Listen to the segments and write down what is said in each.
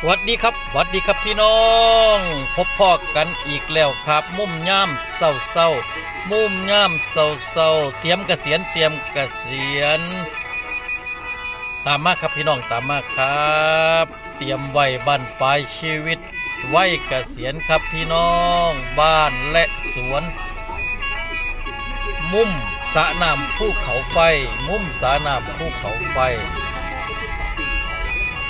สวัสดีครับสวัสดีครับพี่น้อง พบพ่อกันอีกแล้วครับ มุมย่ามเศร้าเศร้ามุมย่ามเศร้าเศร้าเตรียมเกษียณเตรียมเกษียณ ตามมาครับพี่น้องตามมาครับ เตรียมไว้บ้านปลายชีวิต ไว้เกษียณครับพี่น้อง บ้านและสวน มุมสระน้ำภูเขาไฟ มุมสระน้ำภูเขาไฟ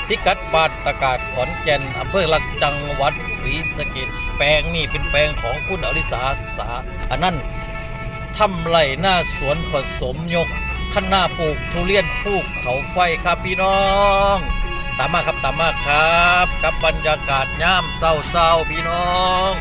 พิกัดบ้านตะกาดขอนแก่นอำเภอหลักจังหวัดศรีสะเกดแปลงนี่เป็นแปลงของคุณอริสาสาอันนั้นทำไรหน้าสวนผสมยกข้างหน้าปลูกทุเรียนปลูกเขาไฟครับพี่น้อง ตามมาครับตามมาครับ กับบรรยากาศย่ามเศร้าๆพี่น้อง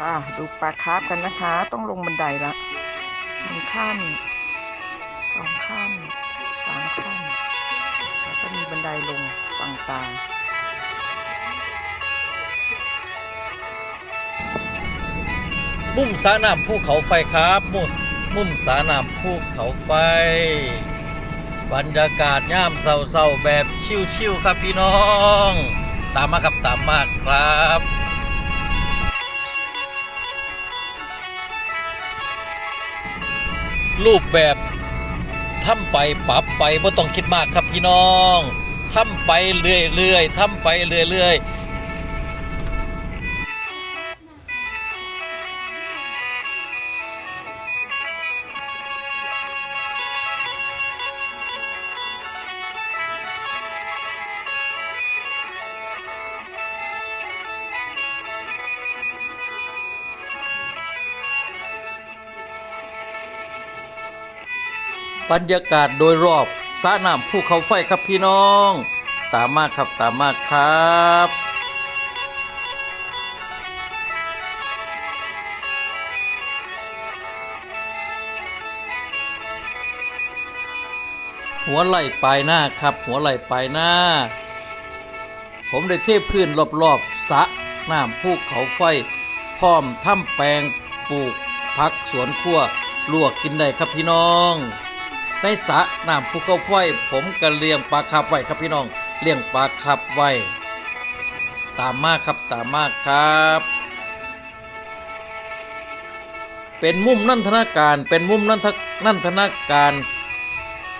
อ่าดูปลาคาร์ฟกันนะคะ ต้องลงบันไดละหนึ่งขั้นสองขั้นสามขั้นแล้วก็มีบันไดลงฝั่งตามุมสาน้ำภูเขาไฟครับมุมมุมสาน้ำภูเขาไฟ บรรยากาศย่ามเศร้าๆแบบชิวๆครับพี่น้อง ตามมาครับตามมาครับ รูปแบบทำไปปรับไปไม่ต้องคิดมากครับพี่น้องทำไปเรื่อยๆทำไปเรื่อยๆ บรรยากาศโดยรอบสระน้ำภูเขาไฟครับพี่น้อง ตามมาครับตามมาครับหัวไหล่ปลายหน้าครับ หัวไหล่ปลายหน้า ผมได้เทพื้นรอบๆสะน้ำภูเขาไฟ พร้อมทำแปลงปลูกพักสวนครัวลวกกินได้ครับพี่น้อง ในสระน้ำภูเขาไฟผมก็เลี้ยงปลาคับไว้ครับพี่น้องเลี้ยงปลาคับไว้ตามมาครับตามมาครับ เป็นมุมนันทนาการเป็นมุมนันทนันทนาการ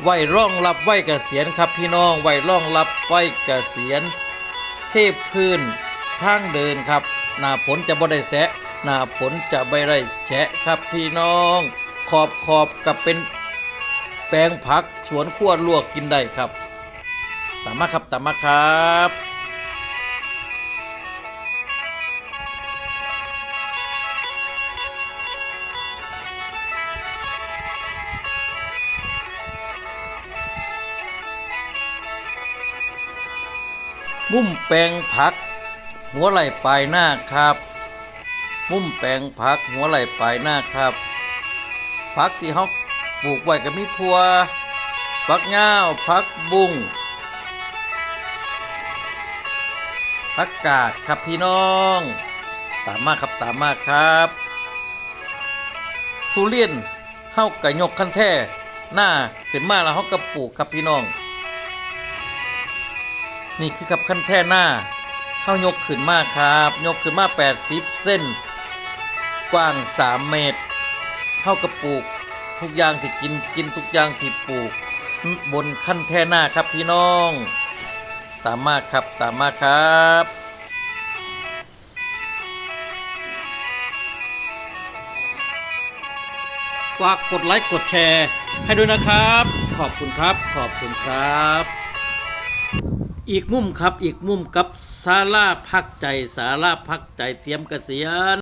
ไว้ร่องรับไว้เกษียณครับพี่น้องไว้ร่องรับไว้เกษียณเทพพื้นทางเดินครับ หน้าฝนจะบ่ได้แสะหน้าฝนจะไม่ได้แฉะครับพี่น้อง ขอบขอบกับเป็น แปลงผักสวนครัวลวกกินได้ครับตามมาครับตามมาครับมุมแปลงผัก หัวไหล่ปลายหน้าครับ มุมแปลงผักหัวไหล่ปลายหน้าครับผักที่เขา ปลูกไว้ก็มีทั่วผักงาวผักบุ้งผักกาดครับพี่น้อง ตามมาครับตามมาครับ ทุเรียนเฮากะยกคันแท่หน้าขึ้นมาแล้วเฮาก็ปลูกครับพี่น้อง นี่คือกับขั้นแท่หน้าเข้ายกขึ้นมาครับ ยกขึ้นมา 80 เส้น กว้าง 3 เมตรเท่ากับปลูก ทุกอย่างที่กินกินทุกอย่างที่ปลูก บนขั้นแท่หน้าครับพี่น้อง ตามมาครับตามมาครับฝากกดไลค์กดแชร์ ให้ด้วยนะครับ ขอบคุณครับขอบคุณครับ อีกมุมครับอีกมุมกับศาลาพักใจศาลาพักใจเตรียมเกษียณ